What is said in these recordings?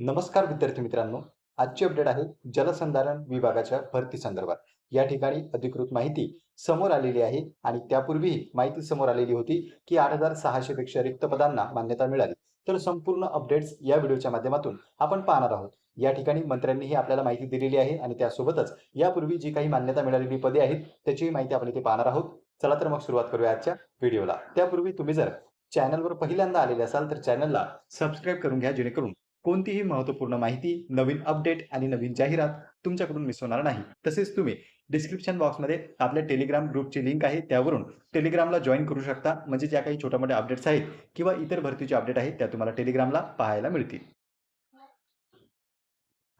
नमस्कार विद्यार्थी मित्रांनो. आजची अपडेट आहे जलसंधारण विभागाच्या भरती संदर्भात. या ठिकाणी अधिकृत माहिती समोर आलेली आहे आणि त्यापूर्वीही माहिती समोर आलेली होती की आठ हजार सहाशे पेक्षा रिक्त पदांना मान्यता मिळाली. तर संपूर्ण अपडेट्स या व्हिडिओच्या माध्यमातून आपण पाहणार आहोत. या ठिकाणी मंत्र्यांनीही आपल्याला माहिती दिलेली आहे आणि त्यासोबतच यापूर्वी जी काही मान्यता मिळालेली पदे आहेत त्याचीही माहिती आपण इथे पाहणार आहोत. चला तर मग सुरुवात करूया आजच्या व्हिडिओला त्यापूर्वी तुम्ही जर चॅनलवर पहिल्यांदा आलेले असाल तर चॅनलला सबस्क्राईब करून घ्या जेणेकरून कोणतीही महत्त्वपूर्ण माहिती नवीन अपडेट आणि नवीन जाहिरात तुमच्याकडून मिस होणार नाही. तसेच तुम्ही डिस्क्रिप्शन बॉक्समध्ये आपल्या टेलिग्राम ग्रुपची लिंक आहे त्यावरून टेलिग्रामला जॉईन करू शकता. म्हणजे ज्या काही छोट्या मोठ्या अपडेट्स आहेत किंवा इतर भरतीचे अपडेट आहेत त्या तुम्हाला टेलिग्रामला पाहायला मिळतील.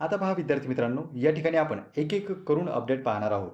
आता पहा विद्यार्थी मित्रांनो या ठिकाणी आपण एक एक करून अपडेट पाहणार आहोत.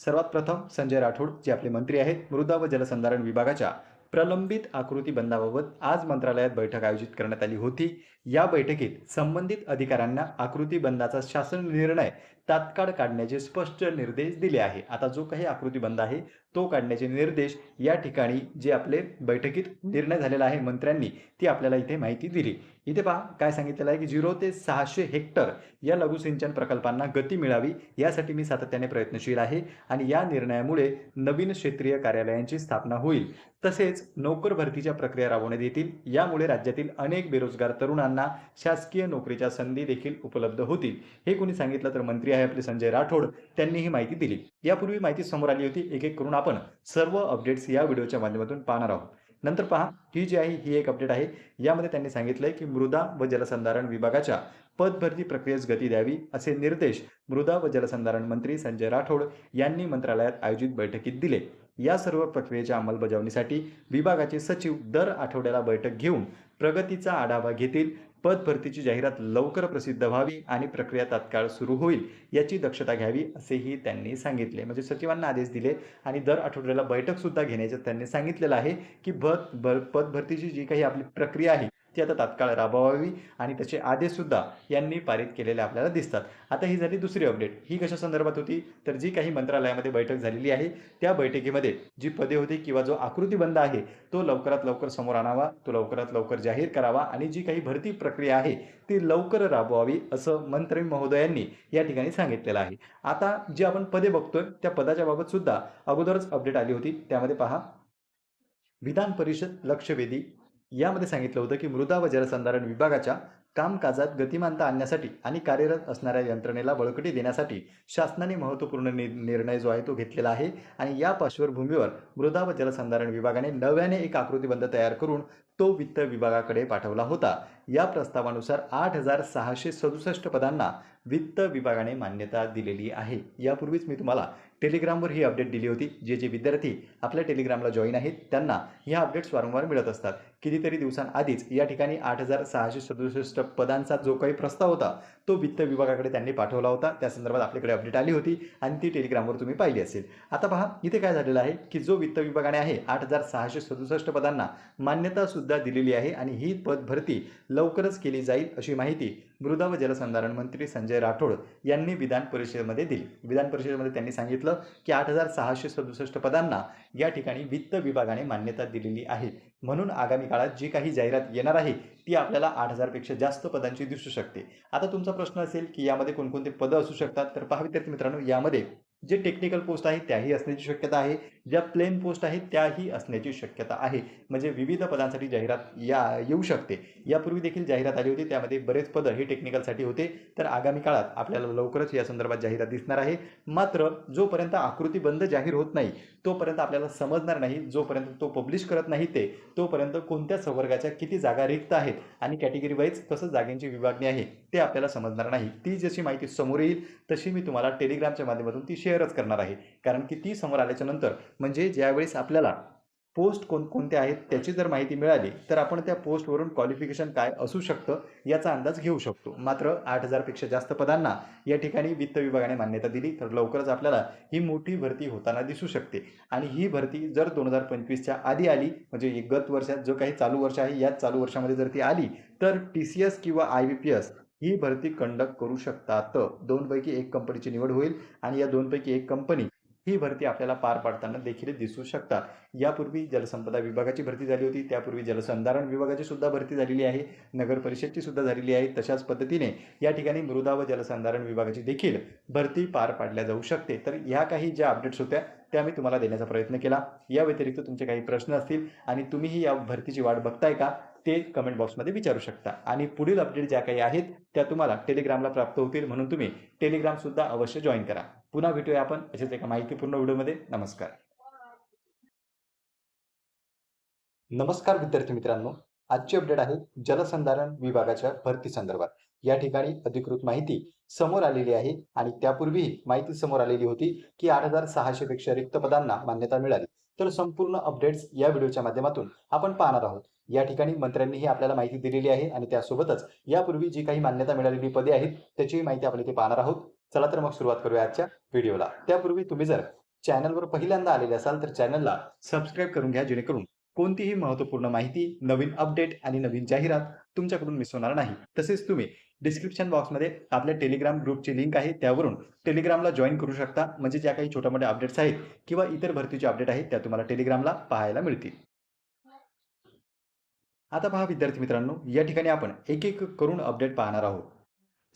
सर्वात प्रथम संजय राठोड जे आपले मंत्री आहेत मृदा व जलसंधारण विभागाच्या प्रलंबित आकृतीबंदाबाबत आज मंत्रालयात बैठक आयोजित करण्यात आली होती. या बैठकीत संबंधित अधिकाऱ्यांना आकृतीबंदाचा शासन निर्णय तात्काळ काढण्याचे स्पष्ट निर्देश दिले आहे. आता जो काही आकृतीबंद आहे तो काढण्याचे निर्देश या ठिकाणी जे आपले बैठकीत निर्णय झालेला आहे मंत्र्यांनी ती आपल्याला इथे माहिती दिली. इथे पहा काय सांगितलेलं आहे की झिरो ते सहाशे हेक्टर या लघुसिंचन प्रकल्पांना गती मिळावी यासाठी मी सातत्याने प्रयत्नशील आहे आणि या निर्णयामुळे नवीन क्षेत्रीय कार्यालयांची स्थापना होईल. तसेच नोकर भरतीच्या प्रक्रिया राबवण्यात येतील. यामुळे राज्यातील अनेक बेरोजगार तरुणांना शासकीय नोकरीच्या संधी देखील उपलब्ध होतील. हे कोणी सांगितलं तर मंत्री आहे आपले संजय राठोड त्यांनी ही माहिती दिली. यापूर्वी माहिती समोर आली होती. एक एक करून आपण सर्व अपडेट्स या व्हिडिओच्या माध्यमातून पाहणार आहोत. नंतर पहा ही जी आहे ही एक अपडेट आहे. यामध्ये त्यांनी सांगितलंय की मृदा व जलसंधारण विभागाच्या पदभरती प्रक्रियेस गती द्यावी असे निर्देश मृदा व जलसंधारण मंत्री संजय राठोड यांनी मंत्रालयात आयोजित बैठकीत दिले. या सर्व प्रक्रियेच्या अंमलबजावणीसाठी विभागाचे सचिव दर आठवड्याला बैठक घेऊन प्रगतीचा आढावा घेतील. पद भरतीची जाहिरात लवकर प्रसिद्ध व्हावी आणि प्रक्रिया तात्काळ सुरू होईल याची दक्षता घ्यावी असेही त्यांनी सांगितले. म्हणजे सचिवांना आदेश दिले आणि दर आठवड्याला बैठक सुद्धा घेण्याचं त्यांनी सांगितलेलं आहे की भर पद भरतीची जी काही आपली प्रक्रिया आहे ती आता तात्काळ राबवावी आणि त्याचे आदेशसुद्धा यांनी पारित केलेले आपल्याला दिसतात. आता ही झाली दुसरी अपडेट ही कशा संदर्भात होती? तर जी काही मंत्रालयामध्ये बैठक झालेली आहे त्या बैठकीमध्ये जी पदे होती किंवा जो आकृतीबंध आहे तो लवकरात लवकर समोर आणावा तो लवकरात लवकर जाहीर करावा आणि जी काही भरती प्रक्रिया आहे ती लवकर राबवावी असं मंत्री महोदयांनी या ठिकाणी सांगितलेलं आहे. आता जे आपण पदे बघतोय त्या पदाच्या बाबत सुद्धा अगोदरच अपडेट आली होती. त्यामध्ये पहा. विधान परिषद लक्षवेधी यामध्ये सांगितलं होतं की मृदा व जलसंधारण विभागाच्या कामकाजात गतिमानता आणण्यासाठी आणि कार्यरत असणाऱ्या यंत्रणेला बळकटी देण्यासाठी शासनाने महत्त्वपूर्ण नि निर्णय जो आहे तो घेतलेला आहे. आणि या पार्श्वभूमीवर मृदा व जलसंधारण विभागाने नव्याने एक आकृतीबंध तयार करून तो वित्त विभागाकडे पाठवला होता. या प्रस्तावानुसार आठ हजार सहाशे सदुसष्ट पदांना वित्त विभागाने मान्यता दिलेली आहे. यापूर्वीच मी तुम्हाला टेलिग्रामवर ही अपडेट दिली होती. जे जे विद्यार्थी आपल्या टेलिग्रामला जॉईन आहेत त्यांना ह्या अपडेट्स वारंवार मिळत असतात. कितीतरी दिवसांआधीच या ठिकाणी आठ हजार सहाशे सदुसष्ट पदांचा जो काही प्रस्ताव होता तो वित्त विभागाकडे त्यांनी पाठवला होता. त्या संदर्भात आपल्याकडे अपडेट आली होती आणि ती टेलिग्रामवर तुम्ही पाहिली असेल. आता पहा इथे काय झालेलं आहे की जो वित्त विभागाने आहे आठ हजार सहाशे सदुसष्ट पदांना मान्यतासुद्धा दिलेली आहे आणि ही पद भरती लवकरच केली जाईल अशी माहिती मृदा व जलसंधारण मंत्री संजय राठोड यांनी विधान परिषदेमध्ये दिली. विधान परिषदेमध्ये त्यांनी सांगितलं की आठ हजार सहाशे सदुसष्ट पदांना या ठिकाणी वित्त विभागाने मान्यता दिलेली आहे. म्हणून आगामी काळात जी काही जाहिरात येणार आहे ती आपल्याला आठ हजारपेक्षा जास्त पदांची दिसू शकते. आता तुमचा प्रश्न असेल की यामध्ये कोणकोणते पदं असू शकतात? तर पहा विद्यार्थी मित्रांनो यामध्ये जे टेक्निकल पोस्ट आहेत त्याही असण्याची शक्यता आहे. ज्या प्लेन पोस्ट आहेत त्याही असण्याची शक्यता आहे. म्हणजे विविध पदांसाठी जाहिरात या येऊ शकते. यापूर्वी देखील जाहिरात आली होती. त्यामध्ये बरेच पदं हे टेक्निकलसाठी होते. तर आगामी काळात आपल्याला लवकरच या संदर्भात जाहिरात दिसणार आहे. मात्र जोपर्यंत आकृती बंद जाहीर होत नाही तोपर्यंत आपल्याला समजणार नाही जोपर्यंत तो पब्लिश करत नाही ते तोपर्यंत कोणत्या संवर्गाच्या किती जागा रिक्त आहेत आणि कॅटेगरी वाईज कसं जागेंची विभागणी आहे ते आपल्याला समजणार नाही. ती जशी माहिती समोर येईल तशी मी तुम्हाला टेलिग्रामच्या माध्यमातून ती शेअर शेअरच करणार आहे. कारण की ती समोर आल्याच्यानंतर म्हणजे ज्यावेळेस आपल्याला पोस्ट कोणकोणत्या आहेत त्याची जर माहिती मिळाली तर आपण त्या पोस्टवरून क्वालिफिकेशन काय असू शकतं याचा अंदाज घेऊ शकतो. मात्र आठ हजारपेक्षा जास्त पदांना या ठिकाणी वित्त विभागाने मान्यता दिली तर लवकरच आपल्याला ही मोठी भरती होताना दिसू शकते. आणि ही भरती जर दोन हजार पंचवीसच्या आधी आली म्हणजे गत वर्षात जो काही चालू वर्ष आहे याच चालू वर्षामध्ये जर ती आली तर टी सी एस किंवा आय बी पी एस ही भरती कंडक्ट करू शकतात. दोनपैकी एक कंपनीची निवड होईल आणि या दोनपैकी एक कंपनी ही भरती आपल्याला पार पाडताना देखील दिसू शकतात. यापूर्वी जलसंपदा विभागाची भरती झाली होती. त्यापूर्वी जलसंधारण विभागाची सुद्धा भरती झालेली आहे. नगर परिषदची सुद्धा झालेली आहे. तशाच पद्धतीने या ठिकाणी मृदा व जलसंधारण विभागाची देखील भरती पार पाडल्या जाऊ शकते. तर ह्या काही ज्या अपडेट्स होत्या त्या मी तुम्हाला देण्याचा प्रयत्न केला. या व्यतिरिक्त तुमचे काही प्रश्न असतील आणि तुम्हीही या भरतीची वाट बघताय का? ते कमेंट बॉक्समध्ये विचारू शकता. आणि पुढील अपडेट ज्या काही आहेत त्या तुम्हाला टेलिग्रामला प्राप्त होतील. म्हणून तुम्ही टेलिग्रामसुद्धा अवश्य जॉईन करा. पुन्हा भेटूया आपण अशाच एका माहितीपूर्ण व्हिडिओमध्ये नमस्कार. नमस्कार विद्यार्थी मित्रांनो. आजची अपडेट आहे जलसंधारण विभागाच्या भरती संदर्भात. या ठिकाणी अधिकृत माहिती समोर आलेली आहे आणि त्यापूर्वीही माहिती समोर आलेली होती की आठ हजार सहाशे पेक्षा रिक्त पदांना मान्यता मिळाली. तर संपूर्ण अपडेट्स या व्हिडिओच्या माध्यमातून आपण पाहणार आहोत. या ठिकाणी मंत्र्यांनीही आपल्याला माहिती दिलेली आहे आणि त्यासोबतच यापूर्वी जी काही मान्यता मिळालेली पदे आहेत त्याचीही माहिती आपण इथे पाहणार आहोत. चला तर मग सुरुवात करूया आजच्या व्हिडिओला. त्यापूर्वी तुम्ही जर चॅनलवर पहिल्यांदा आलेले असाल तर चॅनलला सबस्क्राईब करून घ्या जेणेकरून कोणतीही महत्त्वपूर्ण माहिती नवीन अपडेट आणि नवीन जाहिरात तुमच्याकडून मिस होणार नाही. तसेच तुम्ही डिस्क्रिप्शन बॉक्समध्ये आपल्या टेलिग्राम ग्रुपची लिंक आहे त्यावरून टेलिग्रामला जॉईन करू शकता. म्हणजे ज्या काही छोट्या मोठ्या अपडेट्स आहेत किंवा इतर भरतीचे अपडेट आहेत त्या तुम्हाला टेलिग्रामला पाहायला मिळतील. आता पहा विद्यार्थी मित्रांनो या ठिकाणी आपण एक एक करून अपडेट पाहणार आहोत.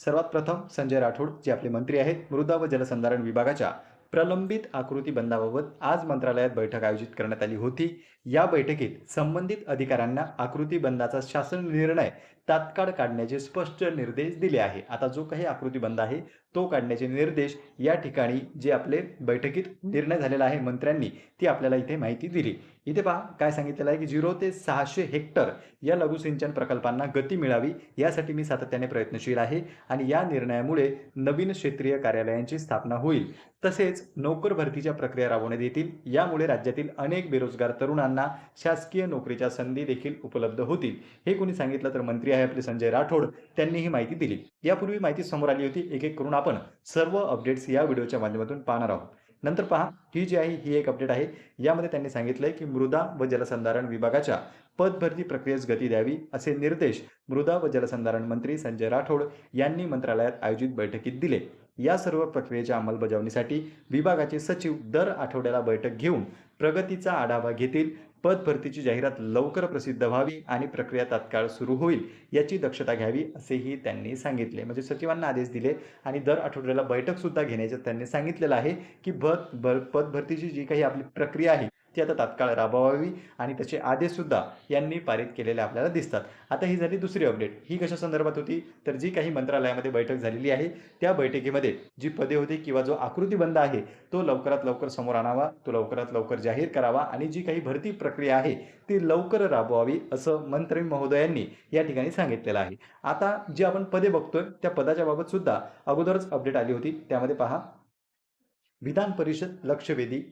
सर्वात प्रथम संजय राठोड जे आपले मंत्री आहेत मृदा व जलसंधारण विभागाच्या प्रलंबित आकृती बंदाबाबत आज मंत्रालयात बैठक आयोजित करण्यात आली होती. या बैठकीत संबंधित अधिकाऱ्यांना आकृती बंदाचा शासन निर्णय तात्काळ काढण्याचे स्पष्ट निर्देश दिले आहे. आता जो काही आकृती बंद आहे तो काढण्याचे निर्देश या ठिकाणी जे आपले बैठकीत निर्णय झालेला आहे मंत्र्यांनी ती आपल्याला इथे माहिती दिली. इथे पहा काय सांगितलेलं आहे की झिरो ते सहाशे हेक्टर या लघुसिंचन प्रकल्पांना गती मिळावी यासाठी मी सातत्याने प्रयत्नशील आहे आणि या निर्णयामुळे नवीन क्षेत्रीय कार्यालयांची स्थापना होईल. तसेच नोकर भरतीच्या प्रक्रिया राबवण्यात येतील. यामुळे राज्यातील अनेक बेरोजगार तरुणांना शासकीय नोकरीच्या संधी देखील उपलब्ध होतील. हे कोणी सांगितलं तर मंत्री आहे आपले संजय राठोड. त्यांनी ही माहिती दिली. यापूर्वी माहिती समोर आली होती. एक एक करून आपण सर्व अपडेट्स या व्हिडिओच्या माध्यमातून पाहणार आहोत. नंतर पहा ही. जी आहे ही एक अपडेट आहे. यामध्ये त्यांनी सांगितलंय की मृदा व जलसंधारण विभागाच्या पदभरती प्रक्रियेस गती द्यावी असे निर्देश मृदा व जलसंधारण मंत्री संजय राठोड यांनी मंत्रालयात आयोजित बैठकीत दिले. या सर्व प्रक्रियेच्या अंमलबजावणीसाठी विभागाचे सचिव दर आठवड्याला बैठक घेऊन प्रगतीचा आढावा घेतील. पदभरतीची जाहिरात लवकर प्रसिद्ध व्हावी आणि प्रक्रिया तात्काळ सुरू होईल याची दक्षता घ्यावी असेही त्यांनी सांगितले. म्हणजे सचिवांना आदेश दिले आणि दर आठवड्याला बैठकसुद्धा घेण्याचं त्यांनी सांगितलेलं आहे की भर भर पदभरतीची जी काही आपली प्रक्रिया आहे ती आता तात्काळ राबवावी आणि त्याचे आदेशसुद्धा यांनी पारित केलेले आपल्याला दिसतात. आता ही झाली दुसरी अपडेट ही कशा संदर्भात होती? तर जी काही मंत्रालयामध्ये बैठक झालेली आहे त्या बैठकीमध्ये जी पदे होती किंवा जो आकृतीबंध आहे तो लवकरात लवकर समोर आणावा तो लवकरात लवकर जाहीर करावा आणि जी काही भरती प्रक्रिया आहे ती लवकर राबवावी असं मंत्री महोदयांनी या ठिकाणी सांगितलेलं आहे. आता जी आपण पदे बघतोय त्या पदाच्या बाबत सुद्धा अगोदरच अपडेट आली होती. त्यामध्ये पहा. विधान परिषद लक्षवेधी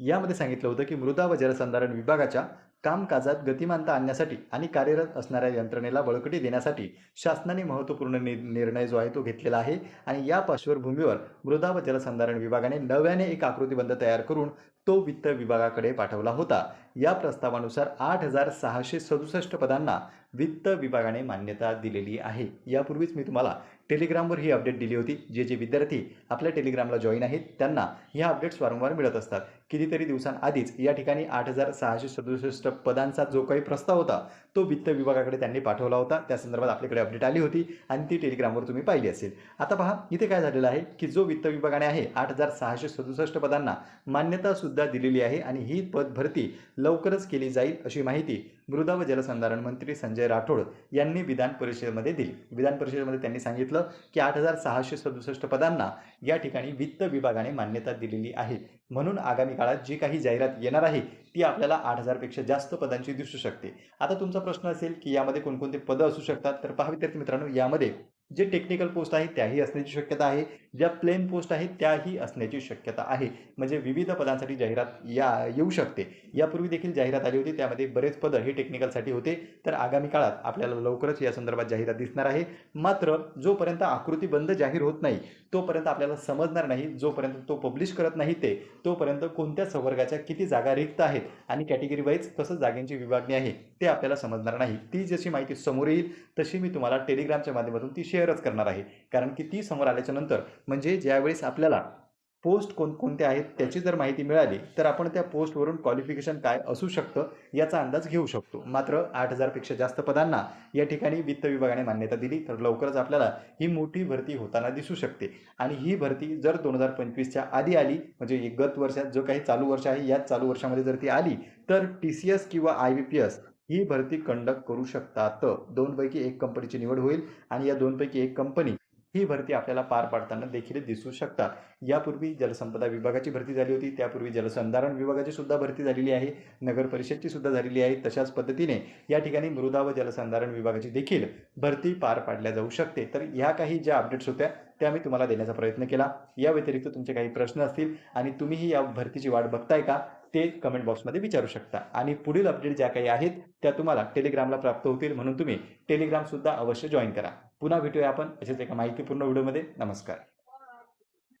यामध्ये सांगितलं होतं की मृदा व जलसंधारण विभागाच्या कामकाजात गतिमानता आणण्यासाठी आणि कार्यरत असणाऱ्या यंत्रणेला बळकटी देण्यासाठी शासनाने महत्त्वपूर्ण नि निर्णय जो आहे तो घेतलेला आहे. आणि या पार्श्वभूमीवर मृदा व जलसंधारण विभागाने नव्याने एक आकृतीबंध तयार करून तो वित्त विभागाकडे पाठवला होता. या प्रस्तावानुसार आठ हजार सहाशे सदुसष्ट पदांना वित्त विभागाने मान्यता दिलेली आहे. यापूर्वीच मी तुम्हाला टेलिग्रामवर ही अपडेट दिली होती. जे जे विद्यार्थी आपल्या टेलिग्रामला जॉईन आहेत त्यांना ह्या अपडेट्स वारंवार मिळत असतात. कितीतरी दिवसांआधीच या ठिकाणी आठ हजार सहाशे सदुसष्ट पदांचा जो काही प्रस्ताव होता तो वित्त विभागाकडे त्यांनी पाठवला होता. त्या संदर्भात आपल्याकडे अपडेट आली होती आणि ती टेलिग्रामवर तुम्ही पाहिली असेल. आता पहा इथे काय झालेलं आहे की जो वित्त विभागाने आहे आठ हजार सहाशे सदुसष्ट पदांना मान्यतासुद्धा दिलेली आहे आणि ही पद भरती लवकरच केली जाईल अशी माहिती मृदा व जलसंधारण मंत्री संजय राठोड यांनी विधान परिषदेमध्ये दिली. विधान परिषदेमध्ये त्यांनी सांगितलं की आठ हजार सहाशे सदुसष्ट पदांना या ठिकाणी वित्त विभागाने मान्यता दिलेली आहे. म्हणून आगामी काळात जी काही जाहिरात येणार आहे ती आपल्याला आठ हजारपेक्षा जास्त पदांची दिसू शकते. आता तुमचा प्रश्न असेल की यामध्ये कोणकोणते पदं असू शकतात? तर पहा विद्यार्थी मित्रांनो यामध्ये जे टेक्निकल पोस्ट आहे त्याही असण्याची शक्यता आहे. ज्या प्लेन पोस्ट आहेत त्याही असण्याची शक्यता आहे. म्हणजे विविध पदांसाठी जाहिरात या येऊ शकते. यापूर्वी देखील जाहिरात आली होती. त्यामध्ये बरेच पदं हे टेक्निकलसाठी होते. तर आगामी काळात आपल्याला लवकरच या संदर्भात जाहिरात दिसणार आहे. मात्र जोपर्यंत आकृती बंद जाहीर होत नाही तोपर्यंत आपल्याला समजणार नाही जोपर्यंत तो पब्लिश करत नाही ते तोपर्यंत कोणत्या संवर्गाच्या किती जागा रिक्त आहेत आणि कॅटेगरी वाईज कसं जागेंची विभागणी आहे ते आपल्याला समजणार नाही. ती जशी माहिती समोर येईल तशी मी तुम्हाला टेलिग्रामच्या माध्यमातून ती शेअरच करणार आहे. कारण की ती समोर आल्याच्यानंतर म्हणजे ज्यावेळेस आपल्याला पोस्ट कोणकोणत्या आहेत त्याची जर माहिती मिळाली तर आपण त्या पोस्टवरून क्वालिफिकेशन काय असू शकतं याचा अंदाज घेऊ शकतो. मात्र आठ हजारपेक्षा जास्त पदांना या ठिकाणी वित्त विभागाने मान्यता दिली तर लवकरच आपल्याला ही मोठी भरती होताना दिसू शकते. आणि ही भरती जर दोन हजार पंचवीसच्या आधी आली म्हणजे गत वर्षात जो काही चालू वर्ष आहे याच चालू वर्षामध्ये जर ती आली तर टी सी एस किंवा आय बी पी एस ही भरती कंडक्ट करू शकतात. दोनपैकी एक कंपनीची निवड होईल आणि या दोनपैकी एक कंपनी ही भरती आपल्याला पार पाडताना देखील दिसू शकतात. यापूर्वी जलसंपदा विभागाची भरती झाली होती. त्यापूर्वी जलसंधारण विभागाची सुद्धा भरती झालेली आहे. नगर परिषदची सुद्धा झालेली आहे. तशाच पद्धतीने या ठिकाणी मृदा व जलसंधारण विभागाची देखील भरती पार पाडल्या जाऊ शकते. तर ह्या काही ज्या अपडेट्स होत्या त्या मी तुम्हाला देण्याचा प्रयत्न केला. या व्यतिरिक्त तुमचे काही प्रश्न असतील आणि तुम्हीही या भरतीची वाट बघताय का? ते कमेंट बॉक्समध्ये विचारू शकता. आणि पुढील अपडेट ज्या काही आहेत त्या तुम्हाला टेलिग्रामला प्राप्त होतील. म्हणून तुम्ही टेलिग्रामसुद्धा अवश्य जॉईन करा. पुन्हा भेटूया आपण अशाच एका माहितीपूर्ण व्हिडिओमध्ये नमस्कार.